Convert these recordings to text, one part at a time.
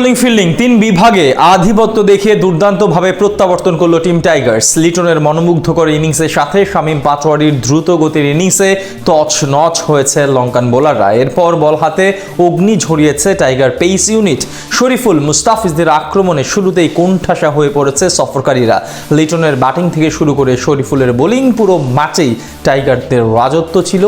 Bowling fielding তিন বিভাগে আধিপত্য দেখিয়ে দুর্দান্তভাবে প্রত্যাবর্তন করল টিম টাইগার্স। লিটনের মনোমুগ্ধকর ইনিংসের সাথে শামীম পাটোয়ারির দ্রুত গতির ইনিংসে তছ নচ হয়েছে লঙ্কান বোলাররা। এরপর বল হাতে অগ্নি ঝরিয়েছে টাইগার পেইস ইউনিট। শরীফুল মুস্তাফিজদের আক্রমণে শুরুতেই কোণঠাসা হয়ে পড়েছে সফরকারীরা। লিটনের ব্যাটিং থেকে শুরু করে শরীফুলের বোলিং পুরো ম্যাচেই টাইগারদের রাজত্ব ছিল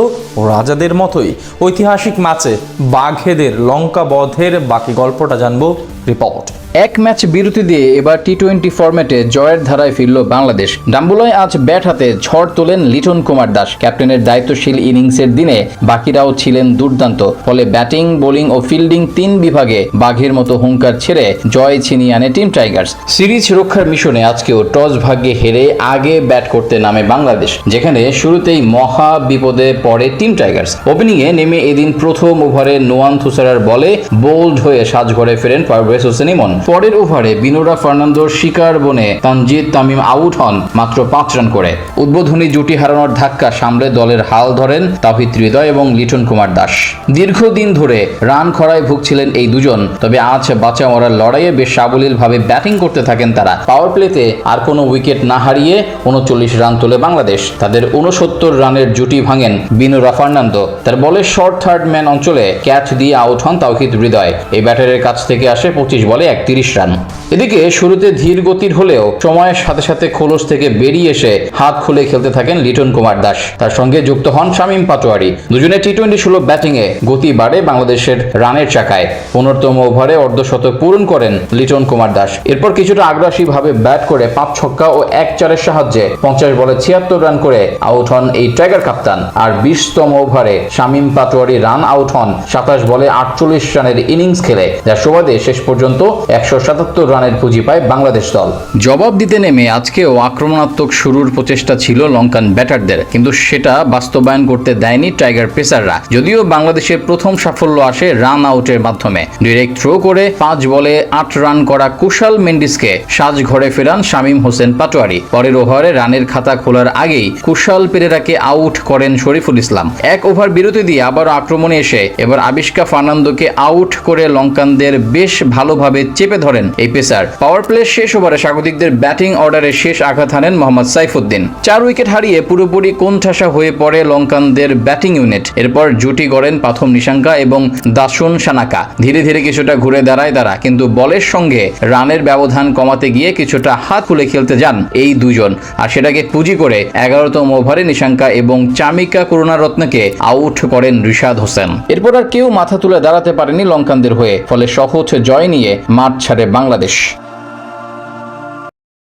রাজাদের মতোই। ঐতিহাসিক ম্যাচে বাঘেদের লঙ্কা বধের বাকি গল্পটা জানব Cool. রিপোর্ট এক ম্যাচ বিরতি দিয়ে এবার টি টোয়েন্টি ফরম্যাটে জয়ের ধারায় ফিরল বাংলাদেশ। ডাম্বুলায় আজ ব্যাট হাতে ঝড় তোলেন লিটন কুমার দাস। ক্যাপ্টেনের দায়িত্বশীল ইনিংসের দিনে বাকিরাও ছিলেন দুর্দান্ত। ফলে ব্যাটিং, বোলিং ও ফিল্ডিং তিন বিভাগে বাঘের মতো হুঙ্কার ছেড়ে জয় ছিনিয়ে আনে টিম টাইগার্স। সিরিজ রক্ষার মিশনে আজকেও টস ভাগ্যে হেরে আগে ব্যাট করতে নামে বাংলাদেশ, যেখানে শুরুতেই মহা বিপদে পড়ে টিম টাইগার্স। ওপেনিংয়ে নেমে এদিন প্রথম ওভারে নোয়ান থুসারার বলে বোল্ড হয়ে সাজঘরে ফেরেন পারভেজ হোসেন ইমন। পরের ওভারে বিনোরা ফার্নান্দোর শিকার বনে তানজিদ তামিম আউট হন মাত্র পাঁচ রান করে। উদ্বোধনী জুটি হারানোর ধাক্কা সামলে দলের হাল ধরেন তাহিদ হৃদয় এবং লিটন কুমার দাস। দীর্ঘদিন ধরে রান খরায় ভুগছিলেন এই দুজন, তবে আজ বাঁচা মরার লড়াইয়ে বেশ সাবলীলভাবে ব্যাটিং করতে থাকেন তারা। পাওয়ার প্লেতে আর কোনো উইকেট না হারিয়ে উনচল্লিশ রান তোলে বাংলাদেশ। তাদের উনসত্তর রানের জুটি ভাঙেন বিনোরা ফার্নান্দো। তার বলে, শর্ট থার্ড ম্যান অঞ্চলে ক্যাচ দিয়ে আউট হন তাওহিদ হৃদয়। এই ব্যাটারের কাছ থেকে আসে পঁচিশ বলে একত্রিশ রান। এদিকে শুরুতে ধীর গতির হলেও সময়ের সাথে সাথে খোলস থেকে বেরিয়ে এসে হাত খুলে খেলতে থাকেন লিটন কুমার দাস। তার সঙ্গে যুক্ত হন শামীম পাটোয়ারি। দুজনে টি টোয়েন্টি ষোলো ব্যাটিংয়ে গতি বাড়ে বাংলাদেশের রানের চাকায়। পনেরোতম ওভারে অর্ধশতক পূরণ করেন লিটন কুমার দাস। এরপর কিছুটা আগ্রাসীভাবে ব্যাট করে পাঁচ ছক্কা ও এক চারের সাহায্যে পঞ্চাশ বলে ছিয়াত্তর রান করে আউট হন এই টাইগার কাপ্তান আর বিশতম ওভারে শামীম পাটোয়ারি রান আউট হন সাতাশ বলে আটচল্লিশ রানের ইনিংস খেলে। যার সুবাদে শেষ পর্যন্ত একশো সাতাত্তর রানের পুঁজি পায় বাংলাদেশ দল। জবাব দিতে নেমে আজকেও আক্রমণাত্মক শুরুর প্রচেষ্টা ছিল লঙ্কান ব্যাটারদের, কিন্তু সেটা বাস্তবায়ন করতে দেয়নি টাইগার পেসাররা। যদিও বাংলাদেশের প্রথম সাফল্য আসে রান আউটের মাধ্যমে। ডিরেক্ট থ্রো করে পাঁচ বলে আট রান করা কুশাল মেন্ডিসকে সাজ ঘরে ফেরান শামীম হোসেন পাটোয়ারি। পরের ওভারে রানের খাতা খোলার আগেই কুশাল পেরেরাকে আউট করেন শরীফুল ইসলাম। এক ওভার বিরতি দিয়ে আবার আক্রমণে এসে এবার আবিষ্কা ফার্নান্দোকে আউট করে লঙ্কানদের বেশ ভালোভাবে চেপে ধরেন এই পেসার পাওয়ার প্লে শেষ ওভারে স্বাগতিকদের ব্যাটিং অর্ডারে শেষ আঘাত হানেন মোহাম্মদ সাইফুদ্দিন। চার উইকেট হারিয়ে পুরোপুরি কোণঠাসা হয়ে পড়ে লঙ্কানদের ব্যাটিং ইউনিট। এরপর জুটি গড়েন প্রথম নিশাঙ্কা এবং দাসুন সানাকা। ধীরে ধীরে কিছুটা ঘুরে দাঁড়ায় তারা, কিন্তু বলের সঙ্গে রানের ব্যবধান কমাতে গিয়ে কিছুটা হাত খুলে খেলতে যান এই দুজন। আর সেটাকে পুঁজি করে এগারোতম ওভারে নিশাঙ্কা এবং চামিকা করুণারত্নকে আউট করেন রিশাদ হোসেন। এরপর আর কেউ মাথা তুলে দাঁড়াতে পারেনি লঙ্কানদের হয়ে, ফলে সহজ জয় নিয়ে মাঠ ছাড়ে বাংলাদেশ। March.